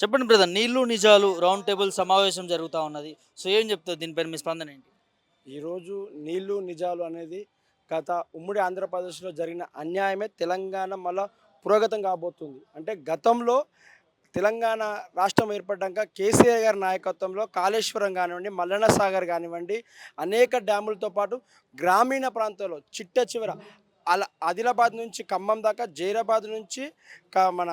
చెప్పండి బ్రదర్ నీళ్ళు నిజాలు రౌండ్ టేబుల్ సమావేశం జరుగుతూ ఉన్నది. సో ఏం చెప్తారు? దీనిపైన మీ స్పందన ఏంటి? ఈరోజు నీళ్ళు నిజాలు అనేది గత ఉమ్మడి ఆంధ్రప్రదేశ్లో జరిగిన అన్యాయమే. తెలంగాణ మళ్ళా పురోగతం కాబోతుంది. అంటే గతంలో తెలంగాణ రాష్ట్రం ఏర్పడ్డాక కేసీఆర్ గారి నాయకత్వంలో కాళేశ్వరం కానివ్వండి మల్లన్న సాగర్ కానివ్వండి అనేక డ్యాములతో పాటు గ్రామీణ ప్రాంతాల్లో చిట్ట చివర అలా ఆదిలాబాద్ నుంచి ఖమ్మం దాకా జైరాబాద్ నుంచి మన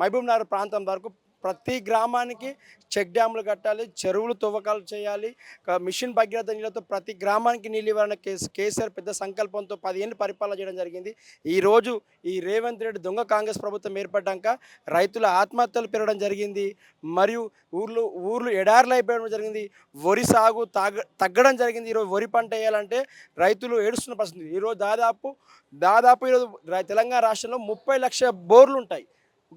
మహబూబ్నగర్ ప్రాంతం వరకు ప్రతి గ్రామానికి చెక్ డ్యాములు కట్టాలి చెరువులు తవ్వకాలు చేయాలి. మిషన్ భగీరథ నీళ్ళతో ప్రతి గ్రామానికి నీళ్ళు ఇవ్వాలన్న కేసు కేసీఆర్ పెద్ద సంకల్పంతో పదిహేను పరిపాలన చేయడం జరిగింది. ఈరోజు ఈ రేవంత్ రెడ్డి దొంగ కాంగ్రెస్ ప్రభుత్వం ఏర్పడ్డాక రైతుల ఆత్మహత్యలు పెరగడం జరిగింది. మరియు ఊర్లు ఊర్లు ఎడార్లు అయిపోవడం జరిగింది. వరి సాగు తాగ తగ్గడం జరిగింది. ఈరోజు వరి పంట వేయాలంటే రైతులు ఏడుస్తున్న పరిస్థితి. ఈరోజు దాదాపు దాదాపు ఈరోజు తెలంగాణ రాష్ట్రంలో ముప్పై లక్షల బోర్లు ఉంటాయి.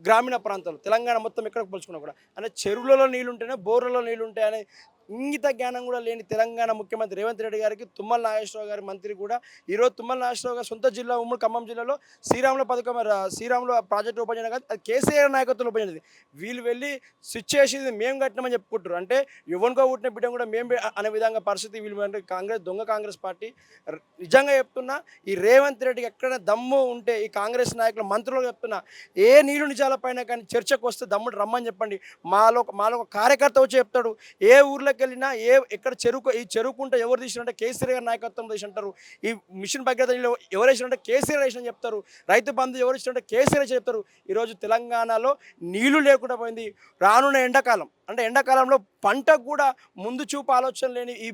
గ్రామీణ ప్రాంతాలు తెలంగాణ మొత్తం ఎక్కడ పోల్చుకున్నా కూడా. అంటే చెరువులలో నీళ్ళు ఉంటేనే బోర్లలో నీళ్ళు ఉంటాయనే ఇంగిత జ్ఞానం కూడా లేని తెలంగాణ ముఖ్యమంత్రి రేవంత్ రెడ్డి గారికి తుమ్మల నాగేశ్వరరావు గారి మంత్రి కూడా. ఈరోజు తుమ్మల నాగేశ్వరరావు గారి సొంత జిల్లా ఉమ్మడి ఖమ్మం జిల్లాలో శ్రీరాముల పథకం రా- శ్రీరాముల ప్రాజెక్టు ఓపెన్ చేయడం కాదు అది కేసీఆర్ నాయకత్వంలో ఓపెన్ వీళ్ళు వెళ్ళి స్విచ్ చేసేది మేము కట్టినామని చెప్పుకుంటారు అంటే యువన్గా పుట్టిన బిడ్డ కూడా మేము అనే విధంగా పరిస్థితి వీళ్ళు అంటే కాంగ్రెస్ దొంగ కాంగ్రెస్ పార్టీ. నిజంగా చెప్తున్నా ఈ రేవంత్ రెడ్డికి ఎక్కడైనా దమ్ము ఉంటే ఈ కాంగ్రెస్ నాయకులు మంత్రులు చెప్తున్నా ఏ నీళ్ళు నిజాలపైన కానీ చర్చకు వస్తే దమ్ముడు రమ్మని చెప్పండి. మాలో ఒక- మాలో ఒక కార్యకర్త వచ్చి చెప్తాడు ఏ ఊర్లో వెళ్ళినా ఏ ఎక్కడ చెరుకు ఈ చెరుకుంట ఎవరు తీసినంటే కేసీఆర్ గారి నాయకత్వం తీసి అంటారు. ఈ మిషన్ భగీరథ ఎవరు వేసినంటే కేసీఆర్ వేసిన చెప్తారు. రైతు బంధు ఎవరు ఇచ్చినంటే కేసీఆర్ వేసిన చెప్తారు. ఈరోజు తెలంగాణలో నీళ్ళు లేకుండా పోయింది. రానున్న ఎండాకాలం అంటే ఎండాకాలంలో పంటకు కూడా ముందు చూపు ఆలోచన లేని ఈ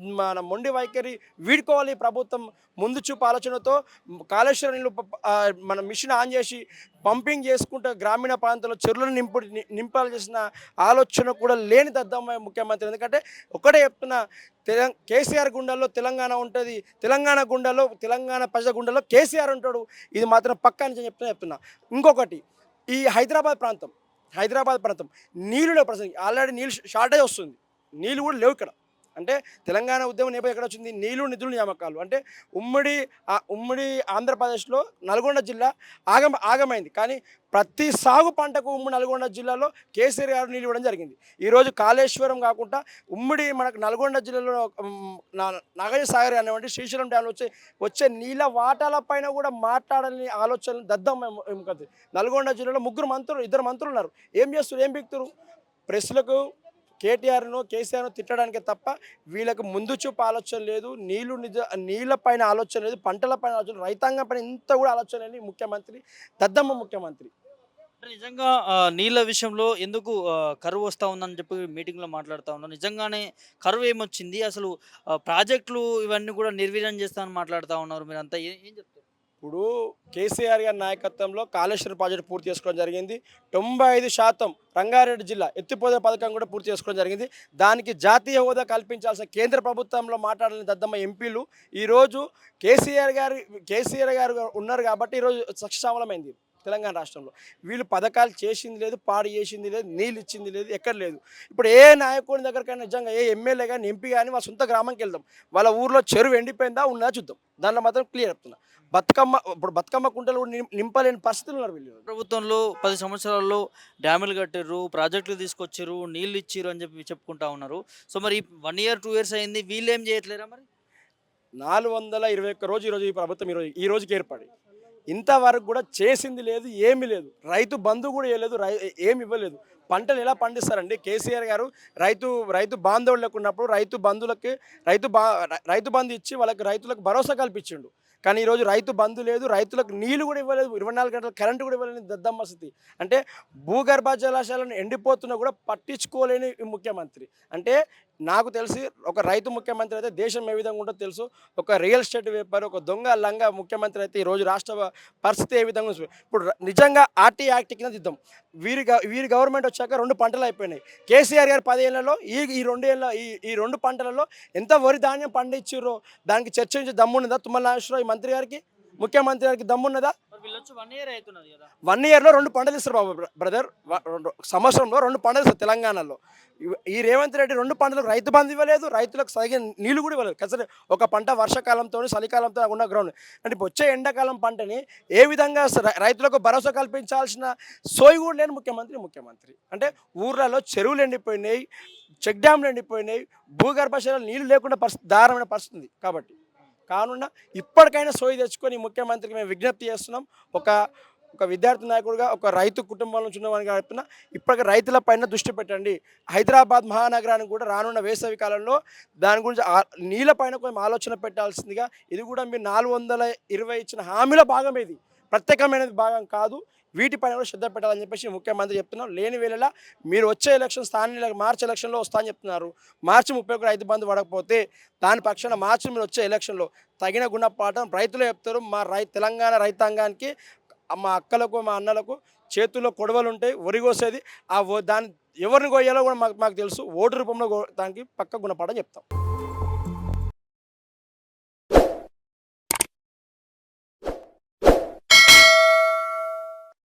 మన మొండి వైఖరి వీడుకోవాలి ప్రభుత్వం ముందు చూపు ఆలోచనతో. కాళేశ్వరం నీళ్ళు మన మిషన్ ఆన్ చేసి పంపింగ్ చేసుకుంటూ గ్రామీణ ప్రాంతాల్లో చెరువులను నింపు ని- నింపాలి చేసిన ఆలోచన కూడా లేని దద్దమ్మ ముఖ్యమంత్రి. ఎందుకంటే ఒకటే చెప్తున్నా తెలంగాణ కేసీఆర్ గుండెల్లో తెలంగాణ ఉంటుంది. తెలంగాణ గుండెల్లో తెలంగాణ ప్రజల గుండెల్లో కేసీఆర్ ఉంటాడు. ఇది మాత్రం పక్కా అని చెప్తున్నా చెప్తున్నా. ఇంకొకటి ఈ హైదరాబాద్ ప్రాంతం హైదరాబాద్ ప్రాంతం నీళ్ళు లేవు ఆల్రెడీ నీళ్ళు షార్టేజ్ వస్తుంది. నీళ్ళు కూడా లేవు ఇక్కడ. అంటే తెలంగాణ ఉద్యమం నేపథ్యం ఎక్కడ వచ్చింది? నీళ్ళు నిధులు నియామకాలు. అంటే ఉమ్మడి ఉమ్మడి ఆంధ్రప్రదేశ్లో నల్గొండ జిల్లా ఆగమ ఆగమైంది. కానీ ప్రతి సాగు పంటకు ఉమ్మడి నల్గొండ జిల్లాలో కేసీఆర్ గారు నీళ్ళు ఇవ్వడం జరిగింది. ఈరోజు కాళేశ్వరం కాకుండా ఉమ్మడి మనకు నల్గొండ జిల్లాలో ఉమ్, సాగర్ అనేవంటి శ్రీశైలం డ్యామ్లో వచ్చే వచ్చే నీళ్ళ వాటాల పైన కూడా మాట్లాడాలని ఆలోచనలు దద్దం నల్గొండ జిల్లాలో ముగ్గురు మంత్రులు ఇద్దరు మంత్రులు ఉన్నారు. ఏం చేస్తారు ఏం బిక్తురు ప్రెస్లకు కేటీఆర్ను కేసీఆర్ను తిట్టడానికే తప్ప వీళ్ళకి ముందు చూపు ఆలోచన లేదు నీళ్ళు నిజ నీళ్ళ పైన ఆలోచన లేదు పంటల పైన ఆలోచన రైతాంగం పైన ఇంత కూడా ఆలోచన లేని ముఖ్యమంత్రి దద్దమ్మ ముఖ్యమంత్రి. నిజంగా నీళ్ళ విషయంలో ఎందుకు కరువు వస్తూ ఉందని చెప్పి మీటింగ్లో మాట్లాడుతూ ఉన్నాం. నిజంగానే కరువు ఏమొచ్చింది? అసలు ప్రాజెక్టులు ఇవన్నీ కూడా నిర్వీర్యం చేస్తామని మాట్లాడుతూ ఉన్నారు మీరంతా. ఏం చెప్తారు? ఇప్పుడు కేసీఆర్ గారి నాయకత్వంలో కాళేశ్వరం ప్రాజెక్టు పూర్తి చేసుకోవడం జరిగింది. తొంభై ఐదు శాతం రంగారెడ్డి జిల్లా ఎత్తిపోదే పథకం కూడా పూర్తి చేసుకోవడం జరిగింది. దానికి జాతీయ హోదా కల్పించాల్సిన కేంద్ర ప్రభుత్వంలో మాట్లాడాలని దద్దమ్మ ఎంపీలు. ఈరోజు కేసీఆర్ గారు కేసీఆర్ గారు ఉన్నారు కాబట్టి ఈరోజు సక్షామలమైంది తెలంగాణ రాష్ట్రంలో. వీళ్ళు పథకాలు చేసింది లేదు పాడు చేసింది లేదు నీళ్ళు ఇచ్చింది లేదు ఎక్కడ లేదు. ఇప్పుడు ఏ నాయకుడి దగ్గరకైనా నిజంగా ఏ ఎమ్మెల్యే కానీ ఎంపీ కానీ వాళ్ళ సొంత గ్రామంకి వెళ్దాం. వాళ్ళ ఊర్లో చెరువు ఎండిపోయిందా ఉన్నదా చూద్దాం. దాంట్లో మాత్రం క్లియర్ చెప్తున్నా. బతుకమ్మ ఇప్పుడు బతుకమ్మ కుంటలు నింపలేని పరిస్థితులు ఉన్నారు వీళ్ళు. ప్రభుత్వంలో పది సంవత్సరాల్లో డ్యాములు కట్టారు ప్రాజెక్టులు తీసుకొచ్చారు నీళ్ళు ఇచ్చారు అని చెప్పి చెప్పుకుంటా ఉన్నారు. సో మరి వన్ ఇయర్ టూ ఇయర్స్ అయింది వీళ్ళు ఏం చేయట్లేరా మరి? నాలుగు వందల ఇరవై ఒక్క రోజు ఈరోజు ఈ ప్రభుత్వం ఈరోజు ఈ రోజుకి ఏర్పడి ఇంతవరకు కూడా చేసింది లేదు ఏమీ లేదు. రైతు బంధు కూడా ఇవ్వలేదు రై ఏమి ఇవ్వలేదు. పంటలు ఎలా పండిస్తారండి? కేసీఆర్ గారు రైతు రైతు బాంధవులకు ఉన్నప్పుడు రైతు బంధువులకి రైతు బా రైతు బంధు ఇచ్చి వాళ్ళకి రైతులకు భరోసా కల్పించిండు. కానీ ఈరోజు రైతు బంధు లేదు రైతులకు నీళ్ళు కూడా ఇవ్వలేదు ఇరవై నాలుగు గంటల కరెంటు కూడా ఇవ్వలేని దద్దమ్మ స్థితి. అంటే భూగర్భ జలాశయాలను ఎండిపోతున్నా కూడా పట్టించుకోలేని ముఖ్యమంత్రి. అంటే నాకు తెలిసి ఒక రైతు ముఖ్యమంత్రి అయితే దేశం ఏ విధంగా ఉంటుందో తెలుసు. ఒక రియల్ ఎస్టేట్ వ్యాపారి ఒక దొంగ లంగా ముఖ్యమంత్రి అయితే ఈరోజు రాష్ట్ర పరిస్థితి ఏ విధంగా ఇప్పుడు నిజంగా ఆర్టీ యాక్ట్ కింద దిద్దాం. వీరి వీరి గవర్నమెంట్ వచ్చాక రెండు పంటలు అయిపోయినాయి. కేసీఆర్ గారు పదేళ్ళలో ఈ ఈ రెండేళ్ళ ఈ ఈ రెండు పంటలలో ఎంత వరి ధాన్యం పండించారో దానికి చర్చించి దమ్మున్నదా? తుమ్మల నాగేశ్వరరావు ఈ మంత్రి గారికి? ముఖ్యమంత్రి గారికి దమ్మున్నదా? వన్ ఇయర్ వన్ ఇయర్లో రెండు పంటలు ఇస్తారు బాబు బ్రదర్ రెండు సంవత్సరంలో రెండు పంటలు ఇస్తారు తెలంగాణలో. ఈ రేవంత్ రెడ్డి రెండు పంటలకు రైతు బంధు ఇవ్వలేదు రైతులకు సరిగిన నీళ్ళు కూడా ఇవ్వలేదు. కసరే ఒక పంట వర్షాకాలంతో చలికాలంతో ఉన్న గ్రౌండ్ అంటే వచ్చే ఎండాకాలం పంటని ఏ విధంగా రైతులకు భరోసా కల్పించాల్సిన సోయి కూడా లేని ముఖ్యమంత్రి ముఖ్యమంత్రి. అంటే ఊర్లలో చెరువులు ఎండిపోయినాయి చెక్ డ్యామ్లు ఎండిపోయినాయి భూగర్భశాలలో నీళ్ళు లేకుండా పరిస్థితి దారుణమైన పరిస్థితి కాబట్టి. కానున్న ఇప్పటికైనా సోయి తెచ్చుకొని ముఖ్యమంత్రికి మేము విజ్ఞప్తి చేస్తున్నాం. ఒక ఒక విద్యార్థి నాయకుడిగా ఒక రైతు కుటుంబం నుంచి ఉన్నవాడిని చెప్తున్నా ఇప్పటికీ రైతుల పైన దృష్టి పెట్టండి. హైదరాబాద్ మహానగరానికి కూడా రానున్న వేసవి కాలంలో దాని గురించి నీళ్ళ పైన కొంచెం ఆలోచన పెట్టాల్సిందిగా ఇది కూడా మీరు నాలుగు వందల ఇరవై ఇచ్చిన హామీల భాగం ఇది. ప్రత్యేకమైనది భాగం కాదు. వీటిపైన కూడా శ్రద్ధ పెట్టాలని చెప్పేసి ముఖ్యమంత్రి చెప్తున్నారు. లేని వేళలా మీరు వచ్చే ఎలక్షన్ స్థానిక మార్చి ఎలక్షన్లో వస్తా అని చెప్తున్నారు. మార్చి ముప్పై ఒకటి రైతు బంధు పడకపోతే దాని పక్షాన మార్చి మీరు వచ్చే ఎలక్షన్లో తగిన గుణపాఠం రైతులు చెప్తారు. మా రై తెలంగాణ రైతాంగానికి మా అక్కలకు మా అన్నలకు చేతుల్లో కొడవలు ఉంటాయి వరి కోసేది. ఆ దాని ఎవరిని కోయాలో కూడా మాకు మాకు తెలుసు. ఓటు రూపంలో దానికి పక్క గుణపాఠం చెప్తాం.